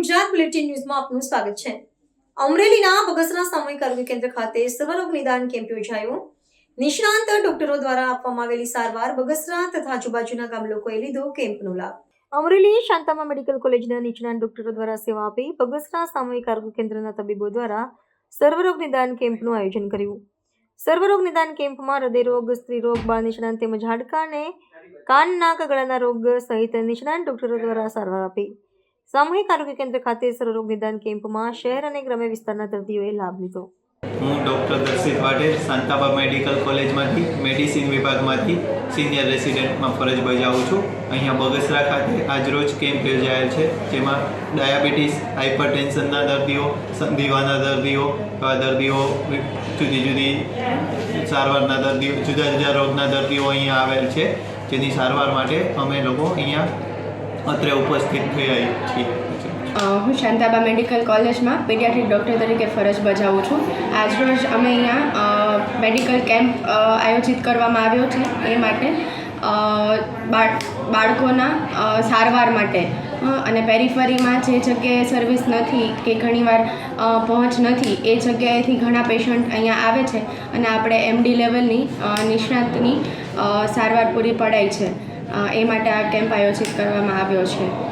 Bulletin ન્યૂઝમાં આપનું સ્વાગત છે. અમરેલીના બગસરા સામૂહિક આરોગ્ય કેન્દ્ર ખાતે સર્વરોગ નિદાન કેમ્પ યોજાયો. નિષ્ણાંત ડોક્ટરો દ્વારા આપવામાં આવેલી સારવાર બગસરા તથા આજુબાજુના ગામ લોકોએ લીધો કેમ્પનો લાભ. અમરેલી શાંતામા મેડિકલ કોલેજના નિષ્ણાંત ડોક્ટરો દ્વારા સેવા આપી બગસરા સામૂહિક આરોગ્ય કેન્દ્રના તબીબો દ્વારા સર્વરોગ નિદાન કેમ્પનું આયોજન કર્યું. સર્વરોગ નિદાન કેમ્પમાં હૃદયરોગ સ્ત્રીરોગ બાળ નિષ્ણાંત તેમજ હાડકા અને કાન, નાક, ગળાના રોગ સહિત નિષ્ણાંત ડોક્ટરો દ્વારા સારવાર આપી. સામૂહિક આરોગ્ય કેન્દ્ર ખાતે સર્વરોગ નિદાન કેમ્પમાં શહેર અને ગ્રામ્ય વિસ્તારના દર્દીઓએ લાભ લીધો. હું ડૉક્ટર દર્શિત વાઢેર શાંતાબા મેડિકલ કોલેજમાંથી, મેડિસિન વિભાગમાંથી સિનિયર રેસિડેન્ટમાં ફરજ બજાવું છું. અહીંયા બગસરા ખાતે આજરોજ કેમ્પ યોજાયેલ છે, જેમાં ડાયાબિટીસ હાઇપરટેન્શનના દર્દીઓ સંધિવાના દર્દીઓ, એવા દર્દીઓ, જુદી જુદી સારવારના દર્દીઓ, જુદા જુદા રોગના દર્દીઓ અહીંયા આવેલ છે, જેની સારવાર માટે અમે લોકો અહીંયા અત્રે ઉપસ્થિત થયા હું શાંતાબા મેડિકલ કોલેજમાં પીડિયાટ્રિક ડૉક્ટર તરીકે ફરજ બજાવું છું. આજરોજ અમે અહીંયા મેડિકલ કેમ્પ આયોજિત કરવામાં આવ્યો છે એ માટે. બાળકોના સારવાર માટે. અને પેરિફરીમાં જે જગ્યાએ સર્વિસ નથી કે ઘણીવાર પહોંચ નથી એ જગ્યાએથી ઘણા પેશન્ટ અહીંયા આવે છે અને આપણે એમડી લેવલની નિષ્ણાતની સારવાર પૂરી પડાય છે. એ માટે આ કેમ્પ આયોજિત કરવામાં આવ્યો છે.